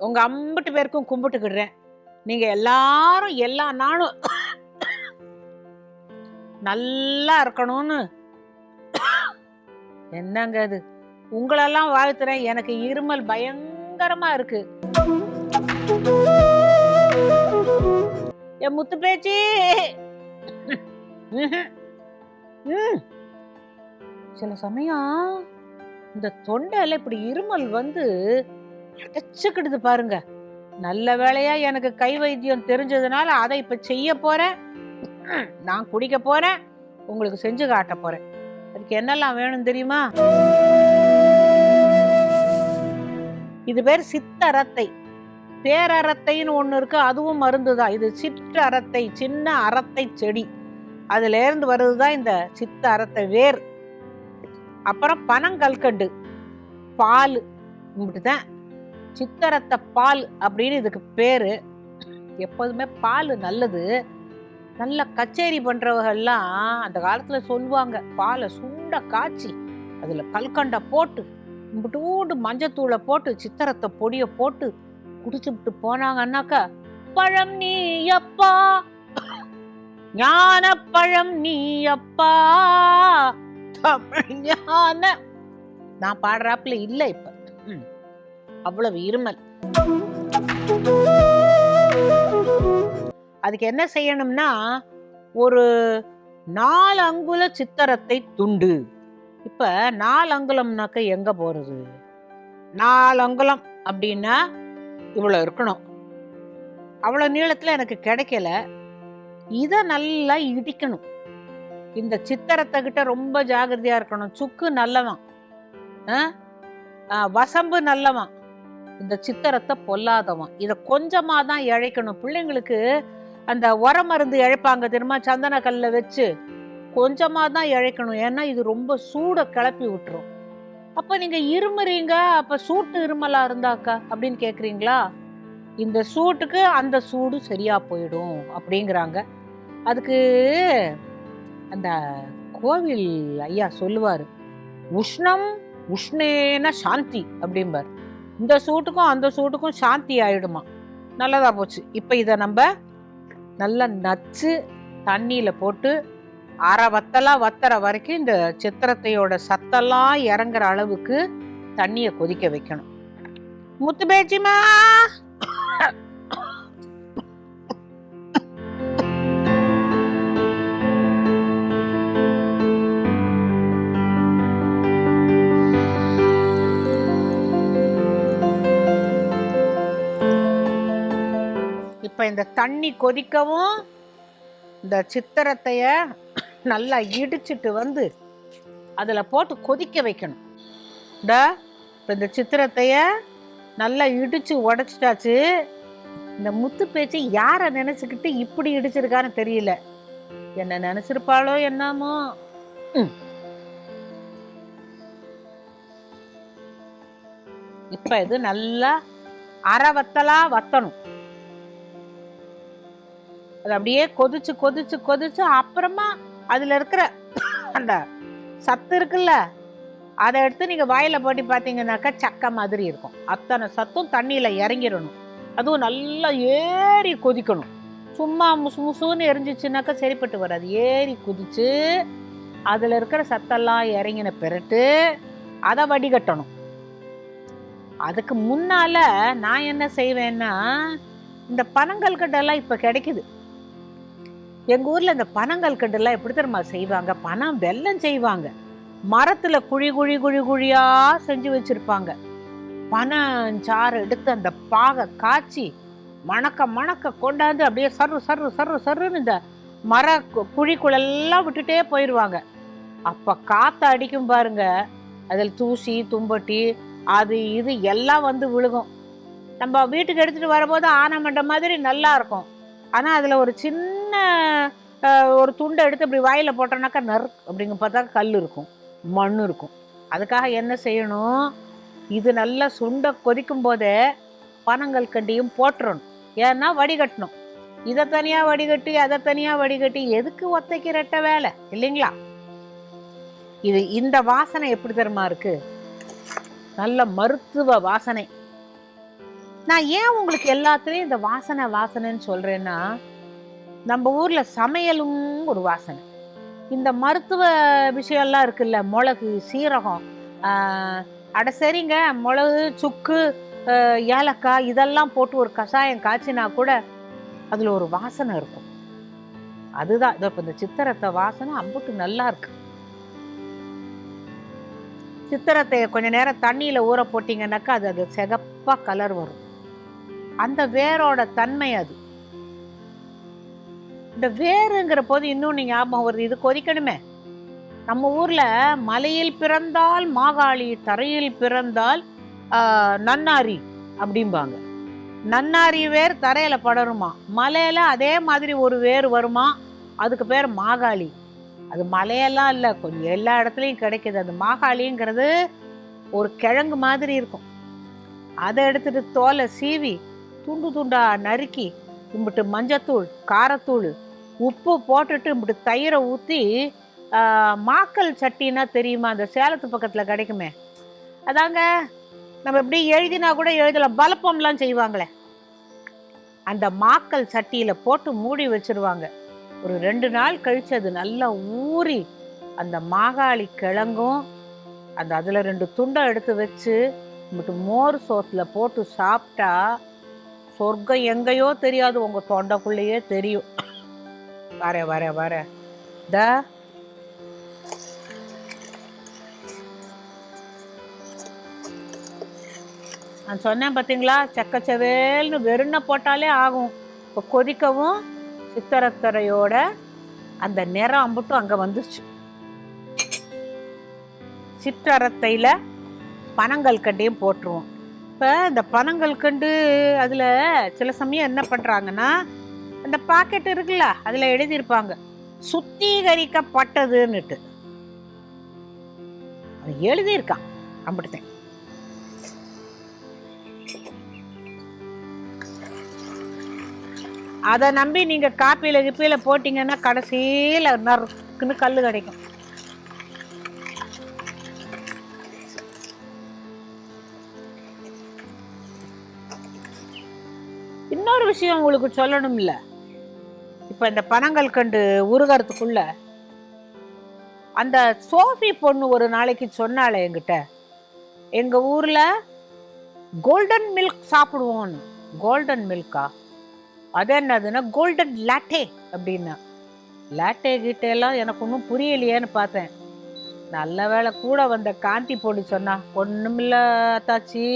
உங்க அம்பட்டு பேருக்கும் கும்பிட்டுக்கிடுறேன். நீங்க எல்லாரும் எல்லா நாளும் நல்லா இருக்கணும்னு. என்னங்க அது? உங்களெல்லாம் வாழ்த்துறேன். எனக்கு இருமல் பயங்கரமா இருக்கு. என் முத்து பேச்சி! சில சமயம் இந்த தொண்டையில் இப்படி இருமல் வந்து அடைச்சுக்கிடுது பாருங்க. நல்ல வேலையா எனக்கு கை வைத்தியம் தெரிஞ்சதுனால அதை இப்ப செய்ய போறேன். நான் குடிக்க போறேன். உங்களுக்கு செஞ்சு காட்ட போறேன். அதுக்கு என்னெல்லாம் வேணும் தெரியுமா? இது பேர் சித்தரத்தை. பேரறத்தைன்னு ஒண்ணு இருக்கு அதுவும் மருந்து தான் இது அறத்தை சின்ன அறத்தை செடி. அதுல இருந்து வருதுதான் இந்த சித்த அறத்தை வேர். அப்புறம் பனங்கல்கண்டு பால். இப்படிதான் சித்தரத்த பால் அப்படின்னு இதுக்கு பேரு. எப்போதுமே பால் நல்லது. நல்ல கச்சேரி பண்றவங்கெல்லாம் அந்த காலத்துல சொல்லுவாங்க பாலை சுண்ட காய்ச்சி அதுல கல்கண்டை போட்டு இம்பிட்டூண்டு மஞ்சத்தூளை போட்டு சித்தரத்தை பொடியை போட்டு குடிச்சுட்டு போனாங்கன்னாக்கா பழம் நீ அப்பா ஞான பழம் நீ அப்பா தமிழ் ஞான. நான் பாடுறாப்புல இல்லை இப்ப. அவ்வளவு இருமல். அதுக்கு என்ன செய்யணும்னா ஒரு நாலு அங்குல சித்தரத்தை துண்டு. இப்ப நாலு அங்குலம்னாக்க எங்க போறது? நாலு அங்குலம் அப்படின்னா இவ்வளோ இருக்கணும். அவ்வளோ நீளத்தில் எனக்கு கிடைக்கல. இதை நல்லா இடிக்கணும். இந்த சித்தரத்தை கிட்ட ரொம்ப ஜாகிரதையாக இருக்கணும். சுக்கு நல்லவன். வசம்பு நல்லவன். இந்த சித்தரத்தை பொல்லாதவன். இதை கொஞ்சமாக தான் இழைக்கணும். பிள்ளைங்களுக்கு அந்த உர மருந்து இழைப்பாங்க தெரியுமா? சந்தன கல்ல வச்சு கொஞ்சமாக தான் இழைக்கணும். ஏன்னா இது ரொம்ப சூடை கிளப்பி விட்டுரும். அப்போ நீங்கள் இருமுறீங்க. அப்போ சூட்டு இருமலாக இருந்தாக்கா அப்படின்னு கேட்குறீங்களா இந்த சூட்டுக்கு அந்த சூடு சரியா போயிடும் அப்படிங்கிறாங்க. அதுக்கு அந்த கோவில் ஐயா சொல்லுவார் உஷ்ணம் உஷ்ணேன சாந்தி அப்படிம்பார். இந்த சூட்டுக்கும் அந்த சூட்டுக்கும் சாந்தி ஆயிடுமா? நல்லதாக போச்சு. இப்போ இதை நம்ம நல்லா நச்சு தண்ணியில் போட்டு அரை வத்தலாக வத்துற வரைக்கும் இந்த சித்திரத்தையோட சத்தெல்லாம் இறங்குற அளவுக்கு தண்ணியை கொதிக்க வைக்கணும். முத்து பேச்சிமா இப்போ இந்த தண்ணி கொதிக்கவும் இந்த சித்திரத்தைய நல்லா இடிச்சிட்டு வந்து அதில் போட்டு கொதிக்க வைக்கணும். இந்த இப்போ இந்த சித்திரத்தைய நல்லா இடிச்சு உடச்சிட்டாச்சு. இந்த முத்து பேச்சு யாரை நினச்சிக்கிட்டு இப்படி இடிச்சிருக்கான்னு தெரியல. என்ன நினச்சிருப்பாளோ என்னமோ. இப்போ இது நல்லா அரை வத்தலா வத்தணும். அது அப்படியே கொதிச்சு கொதிச்சு கொதிச்சு அப்புறமா அதில் இருக்கிற அந்த சத்து இருக்குல்ல அதை எடுத்து நீங்கள் வாயில் போட்டு பார்த்தீங்கன்னாக்கா சக்கை மாதிரி இருக்கும். அத்தனை சத்தும் தண்ணியில் இறங்கிடணும். அதுவும் நல்லா ஏறி கொதிக்கணும். சும்மா முசு முசுன்னு எரிஞ்சிச்சுனாக்கா சரிப்பட்டு வராது. ஏறி குதிச்சு அதில் இருக்கிற சத்தெல்லாம் இறங்கின பிறட்டு அதை வடிகட்டணும். அதுக்கு முன்னால நான் என்ன செய்வேன்னா இந்த பனங்கல்கட்டெல்லாம் இப்போ கிடைக்குது. எங்கள் ஊரில் இந்த பனங்கல்கட்டெல்லாம் எப்படி தெரியுமா செய்வாங்க? பனம் வெல்லம் செய்வாங்க. மரத்தில் குழி குழி குழி குழியாக செஞ்சு வச்சிருப்பாங்க. பனஞ்சாறு எடுத்து அந்த பாகை காய்ச்சி மணக்க மணக்க கொண்டாந்து அப்படியே சர்ரு சர்ரு சர்ரு சர்ருன்னு இந்த மர குழிக்குள்ளெல்லாம் விட்டுட்டே போயிடுவாங்க அப்போ காற்று அடிக்கும் பாருங்க. அதில் தூசி தும்பட்டி அது இது எல்லாம் வந்து விழுகும். நம்ம வீட்டுக்கு எடுத்துகிட்டு வரும்போது ஆனமண்ட மாதிரி நல்லா இருக்கும். ஆனால் அதில் ஒரு சின்ன ஒரு துண்டை எடுத்து இப்படி வாயில் போட்டோம்னாக்கா நறு அப்படிங்க பார்த்தா கல் இருக்கும் மண் இருக்கும். அதுக்காக என்ன செய்யணும்? இது நல்லா சுண்டை கொதிக்கும் போதே பனங்கள் கண்டியும் போட்டுறணும் ஏன்னா வடிகட்டணும். இதை தனியாக வடிகட்டி அதை தனியாக வடிகட்டி எதுக்கு ஒத்தைக்கு ரெட்ட வேலை? இல்லைங்களா? இது இந்த வாசனை எப்படி தெரியுமா இருக்குது நல்ல மருத்துவ வாசனை. நான் ஏன் உங்களுக்கு எல்லாத்துலேயும் இந்த வாசனை வாசனைன்னு சொல்கிறேன்னா நம்ம ஊரில் சமையலும் ஒரு வாசனை. இந்த மருத்துவ விஷயம்லாம் இருக்குல்ல மிளகு சீரகம் அட சரிங்க மிளகு சுக்கு ஏலக்காய் இதெல்லாம் போட்டு ஒரு கஷாயம் காய்ச்சினா கூட அதில் ஒரு வாசனை இருக்கும். அதுதான் இதோ இப்போ இந்த சித்திரத்தை வாசனை அம்புட்டு நல்லா இருக்கு. சித்திரத்தை கொஞ்ச நேரம் தண்ணியில் ஊற போட்டிங்கன்னாக்கா அது அது சிகப்பா கலர் வரும். அந்த வேரோட தன்மை அது. இந்த வேருங்கிற போது இன்னும் ஞாபகம் வருது இது கொதிக்கணுமே. நம்ம ஊர்ல மலையில் பிறந்தால் மாகாளி தரையில் பிறந்தால் நன்னாரி அப்படிம்பாங்க. நன்னாரி வேர் தரையில படருமா? மலையில அதே மாதிரி ஒரு வேர் வருமா? அதுக்கு பேர் மாகாளி. அது மலையெல்லாம் இல்லை கொஞ்சம் எல்லா இடத்துலையும் கிடைக்குது. அது மாகாளிங்கிறது ஒரு கிழங்கு மாதிரி இருக்கும். அதை எடுத்துட்டு தோலை சீவி துண்டு துண்டாக நறுக்கி இம்பிட்டு மஞ்சத்தூள் காரத்தூள் உப்பு போட்டுட்டு இம்பிட்டு தயிரை ஊற்றி மாக்கல் சட்டின்னா தெரியுமா? அந்த சேலத்து பக்கத்தில் கிடைக்குமே. அதாங்க நம்ம எப்படி எழுதினா கூட எழுதலாம். பலப்பம்லாம் செய்வாங்களே. அந்த மாக்கல் சட்டியில் போட்டு மூடி வச்சுருவாங்க. ஒரு ரெண்டு நாள் கழித்து அது நல்லா ஊறி அந்த மாகாளி கிழங்கும் அந்த அதில் ரெண்டு துண்டை எடுத்து வச்சு இம்பிட்டு மோர் சோத்தில் போட்டு சாப்பிட்டா சொர்க்கம் எங்கேயோ தெரியாது. உங்கள் தொண்டைக்குள்ளேயே தெரியும். வர வர வர. த நான் சொன்னேன் பார்த்தீங்களா செக்கச்சவேல்னு வெறுண்ண போட்டாலே ஆகும். இப்போ கொதிக்கவும் சித்தரத்தரையோட அந்த நிறம் அம்பட்டும் அங்கே வந்துச்சு சிற்றரத்தையில் பனங்கல் கட்டியும் போட்டுருவோம். இப்போ இந்த பணங்கள் கண்டு அதில் சில சமயம் என்ன பண்ணுறாங்கன்னா அந்த பாக்கெட் இருக்குல்ல அதில் எழுதியிருப்பாங்க. சுத்திகரிக்கப்பட்டதுன்னுட்டு. அது எழுதியிருக்கான் அப்படித்தான் அதை நம்பி நீங்கள் காப்பியில் கிப்பியில் போட்டிங்கன்னா கடைசியில் நறுக்குன்னு கல் கிடைக்கும். விஷயம் உங்களுக்கு சொல்லணும்ல? இப்போ இந்த பனங்கள் கண்டு உருகிறதுக்குள்ள அந்த சோஃபி பொண்ணு ஒரு நாளைக்கு சொன்னாலே என்கிட்ட எங்கள் ஊரில் கோல்டன் மில்க் சாப்பிடுவோம்னு. கோல்டன் மில்கா அது என்னதுன்னா கோல்டன் லாட்டே அப்படின்னா. லாட்டே கிட்டேலாம் எல்லாம் எனக்கு ஒன்றும் புரியலையேன்னு பார்த்தேன். நல்ல வேளை கூட வந்த காந்தி பொடி சொன்னா ஒன்றுமில்ல தாச்சி.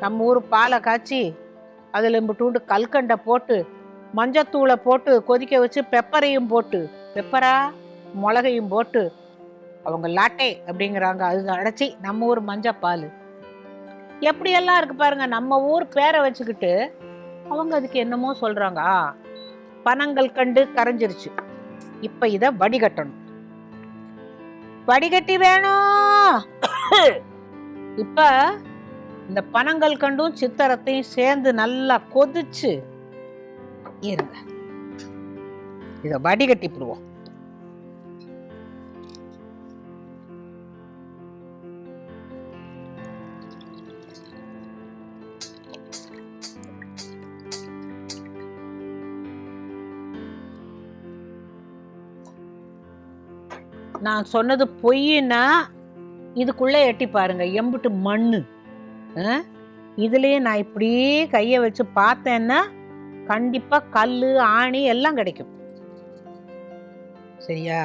நம்ம ஊர் பாலை காய்ச்சி அதில் இம்புட்டூண்டு கல்கண்டை போட்டு மஞ்சத்தூளை போட்டு கொதிக்க வச்சு பெப்பரையும் போட்டு பெப்பரா மிளகையும் போட்டு அவங்க லாட்டே அப்படிங்கிறாங்க. அது அடைச்சி நம்ம ஊர் மஞ்சப்பால். எப்படியெல்லாம் இருக்கு பாருங்க நம்ம ஊர் பேரை வச்சுக்கிட்டு அவங்க அதுக்கு என்னமோ சொல்றாங்க. ஆ, பனங்கள் கண்டு கரைஞ்சிருச்சு. இப்ப இத வடிகட்டணும். வடிகட்டி வேணும். இப்ப இந்த பனங்கள் கண்டும் சித்தரத்தையும் சேர்ந்து நல்லா கொதிச்சு இருங்க. இதை வடிகட்டி நான் சொன்னது பொய்னா இதுக்குள்ளே எட்டி பாருங்க எம்புட்டு மண்ணு. இதுலேயே நான் இப்படியே கையை வச்சு பார்த்தேன்னா கண்டிப்பாக கல் ஆணி எல்லாம் கிடைக்கும். சரியா?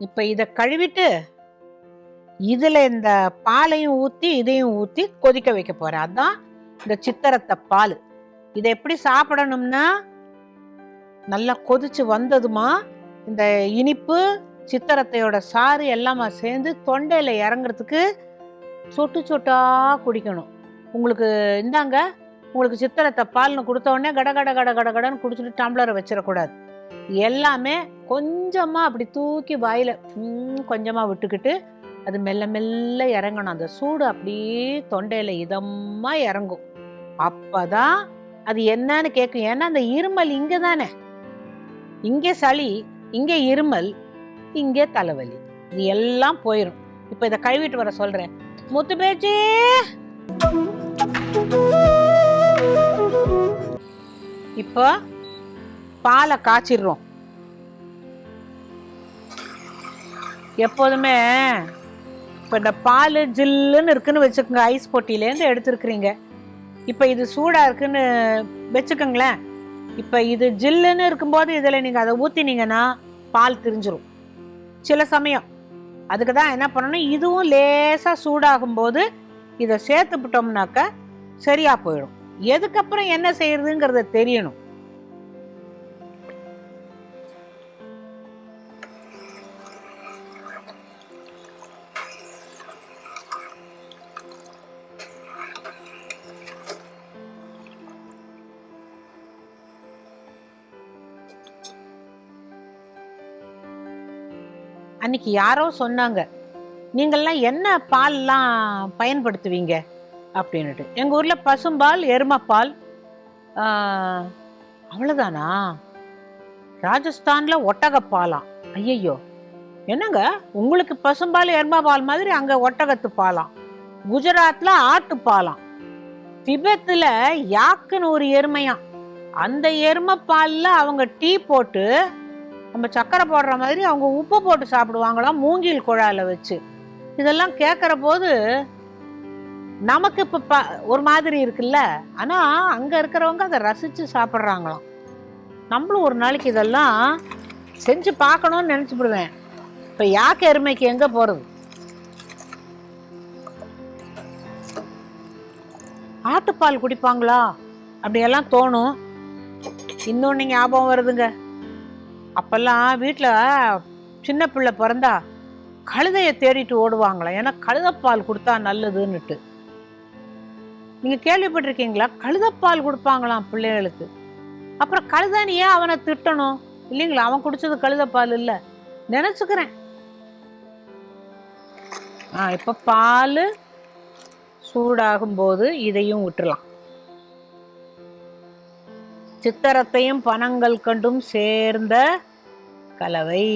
இப்போ இதை கழுவிட்டு இதில் இந்த பாலையும் ஊற்றி இதையும் ஊற்றி கொதிக்க வைக்க போகிறேன் அதுதான் இந்த சித்தரத்தை பால். இதை எப்படி சாப்பிடணும்னா நல்லா கொதிச்சு வந்ததுமா இந்த இனிப்பு சித்தரத்தையோட சாறு எல்லாமே சேர்ந்து தொண்டையில் இறங்குறதுக்கு சொட்டு சொட்டாக குடிக்கணும். உங்களுக்கு இந்தாங்க உங்களுக்கு சித்திரத்தை பால்னு கொடுத்த உடனே கட கட கட கட கடன்னு குடிச்சிட்டு டம்ளரை வச்சிடக்கூடாது. எல்லாமே கொஞ்சமாக அப்படி தூக்கி வாயில் கொஞ்சமாக விட்டுக்கிட்டு அது மெல்ல மெல்ல இறங்கணும். அந்த சூடு அப்படியே தொண்டையில் இதமாக இறங்கும். அப்போ தான் அது என்னன்னு கேட்கும் ஏன்னா அந்த இருமல் இங்கே தானே இங்கே சளி இங்கே இருமல் இங்கே தலைவலி. இது எல்லாம் போயிடும் இப்போ இதை கழுவிட்டு வர சொல்கிறேன் முத்து பேச்சு! இப்போ பாலை காய்ச்சிடுறோம். எப்போதுமே இப்போ இந்த பால் ஜில்லுன்னு இருக்குன்னு வச்சுக்கோங்க. ஐஸ் பொட்டியிலேருந்து எடுத்துருக்குறீங்க. இப்போ இது சூடாக இருக்குன்னு வச்சுக்கோங்களேன். இப்போ இது ஜில்லுன்னு இருக்கும்போது இதில் நீங்கள் அதை ஊற்றினீங்கன்னா பால் திரிஞ்சிரும். சில சமயம். அதுக்கு தான் என்ன பண்ணணும்? இதுவும் லேசாக சூடாகும்போது இதை சேர்த்துப்பிட்டோம்னாக்க சரியாக போயிடும். எதுக்கப்புறம் என்ன செய்யறதுங்கிறத தெரியணும். அன்னைக்கு யாரோ சொன்னாங்க நீங்கள்லாம் என்ன பால்லாம் பயன்படுத்துவீங்க? அப்படின்ட்டு எங்கள் ஊரில் பசும்பால் எருமைப்பால் அவ்வளோதானா ராஜஸ்தானில் ஒட்டகப்பாலாம் ஐயையோ! என்னங்க? உங்களுக்கு பசும்பால் எருமைப்பால் மாதிரி அங்கே ஒட்டகத்து பாலாம் குஜராத்தில் ஆட்டுப்பாலாம் திபெத்தில் யாக்குன்னு ஒரு எருமையாம் அந்த எருமைப்பாலில் அவங்க டீ போட்டு நம்ம சக்கரை போடுற மாதிரி அவங்க உப்பு போட்டு சாப்பிடுவாங்களாம் மூங்கில் குழாயில் வச்சு. இதெல்லாம் கேட்குற போது நமக்கு இப்போ ப ஒரு மாதிரி இருக்குல்ல? ஆனால் அங்கே இருக்கிறவங்க அதை ரசித்து சாப்பிட்றாங்களாம். நம்மளும் ஒரு நாளைக்கு இதெல்லாம் செஞ்சு பார்க்கணும்னு நினச்சிப்படுவேன் இப்போ யாக்கு எருமைக்கு எங்கே போகிறது ஆட்டுப்பால் குடிப்பாங்களா? அப்படியெல்லாம் தோணும். இன்னொன்று ஞாபகம் வருதுங்க. அப்பெல்லாம் வீட்டில் சின்ன பிள்ளை பிறந்தா கழுதையை தேடிட்டு ஓடுவாங்களாம் ஏன்னா கழுதப்பால் கொடுத்தா நல்லதுன்னுட்டு. நீங்கள் கேள்விப்பட்டிருக்கீங்களா? கழுதப்பால் கொடுப்பாங்களாம் பிள்ளைகளுக்கு. அப்புறம் கழுதானி ஏன் அவனை திட்டணும்? இல்லைங்களா? அவன் குடிச்சது கழுதப்பால் இல்லை. நினச்சிக்கிறேன். ஆ இப்போ பால் சூடாகும் போது இதையும் விட்டுறலாம் சித்தரத்தையும் பனங்கள் கண்டும் சேர்ந்த கலவை.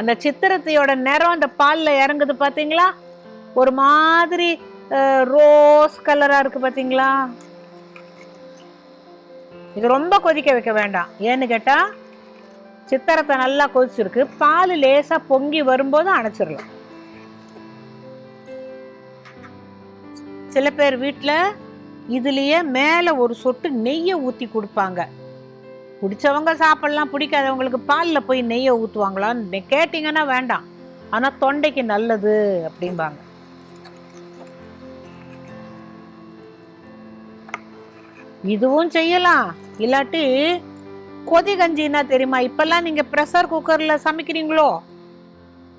அந்த சித்திரத்தையோட நிறம் அந்த பால்ல இறங்குது பாத்தீங்களா? ஒரு மாதிரி ரோஸ் கலரா இருக்கு பாத்தீங்களா? இது ரொம்ப கொதிக்க வைக்க வேண்டாம். ஏன்னு கேட்டா சித்திரத்தை நல்லா கொதிச்சிருக்கு. பால் லேசாக பொங்கி வரும்போது அணைச்சிடலாம். சில பேர் வீட்டில் இதுலேயே மேலே ஒரு சொட்டு நெய்யை ஊற்றி கொடுப்பாங்க. பிடிச்சவங்க சாப்பிட்லாம் பிடிக்காதவங்களுக்கு பாலில் போய் நெய்யை ஊற்றுவாங்களான்னு கேட்டிங்கன்னா வேண்டாம். ஆனால் தொண்டைக்கு நல்லது அப்படிம்பாங்க. இதுவும் செய்யலாம். இல்லாட்டி கொதி கஞ்சின்னா தெரியுமா? இப்பெல்லாம் நீங்க ப்ரெஷர் குக்கர்ல சமைக்கிறீங்களோ?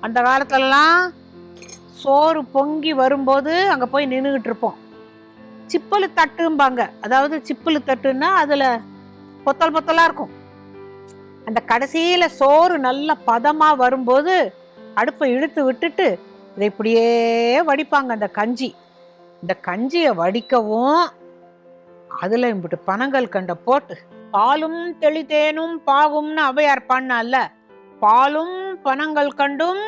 அந்த காலத்துலலாம் சோறு பொங்கி வரும்போது அங்க போய் நின்றுகிட்டு இருப்போம். சிப்பலு தட்டும்பாங்க. அதாவது சிப்பலு தட்டுன்னா அதுல பொத்தல் பொத்தலா இருக்கும். அந்த கடைசியில சோறு நல்ல பதமா வரும்போது அடுப்பை இழுத்து விட்டுட்டு இதை இப்படியே வடிப்பாங்க அந்த கஞ்சி. இந்த கஞ்சியை வடிக்கவும் அதில் இப்படி பனங்கள் கண்ட போட்டு பாலும் தெளித்தேனும் பாகும்னு அவையார் பண்ணால பாலும் பனங்கள் கண்டும்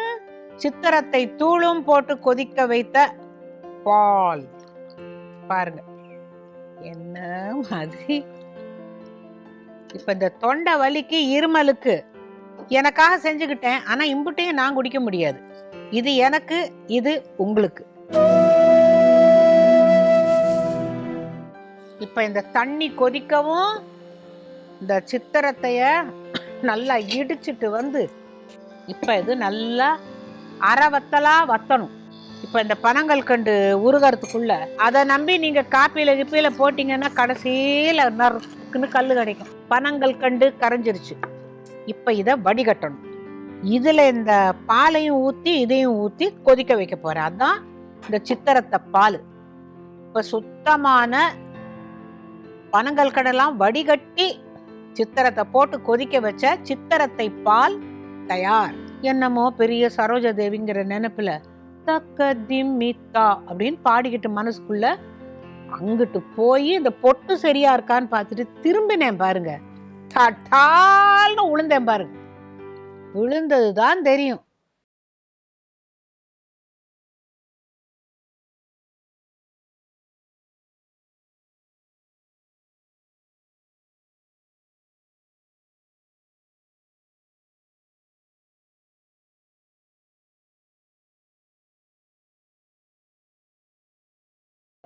சித்திரத்தை தூளும் போட்டு கொதிக்க வைத்த பால். பாருங்க. என்ன மாதிரி? இப்ப இந்த தொண்டை வலிக்கு இருமலுக்கு. எனக்காக செஞ்சுக்கிட்டேன் ஆனா இம்புட்டையும் நான் குடிக்க முடியாது. இது எனக்கு இது உங்களுக்கு. இப்ப இந்த தண்ணி கொதிக்கவும் இந்த சித்திரத்தைய நல்லா இடிச்சிட்டு வந்து இப்போ இது நல்லா அரை வத்தலாக வத்தணும். இப்போ இந்த பனங்கள் கண்டு உருகிறதுக்குள்ள அதை நம்பி நீங்கள் காப்பியில் கிப்பியில் போட்டிங்கன்னா கடைசியில் நறுக்குன்னு கல் கிடைக்கும். பனங்கள் கண்டு கரைஞ்சிருச்சு. இப்போ இதை வடிகட்டணும். இதில் இந்த பாலையும் ஊற்றி இதையும் ஊற்றி கொதிக்க வைக்க போகிறேன் அதுதான் இந்த சித்திரத்தை பால். இப்போ சுத்தமான பனங்கள் கடலாம் வடிகட்டி சித்திரத்தை போட்டு கொதிக்க வச்ச சித்திரத்தை பால் தயார். என்னமோ பெரிய சரோஜா தேவிங்கிற நினைப்புல தக்க திம்மித்தா அப்படின்னு பாடிக்கிட்டு மனசுக்குள்ள அங்கிட்டு போய் இந்த பொட்டு சரியா இருக்கான்னு பார்த்துட்டு திரும்பினேன் பாருங்க. தட்டால்னு உளுந்தேன் பாருங்க. விழுந்தது தான் தெரியும்.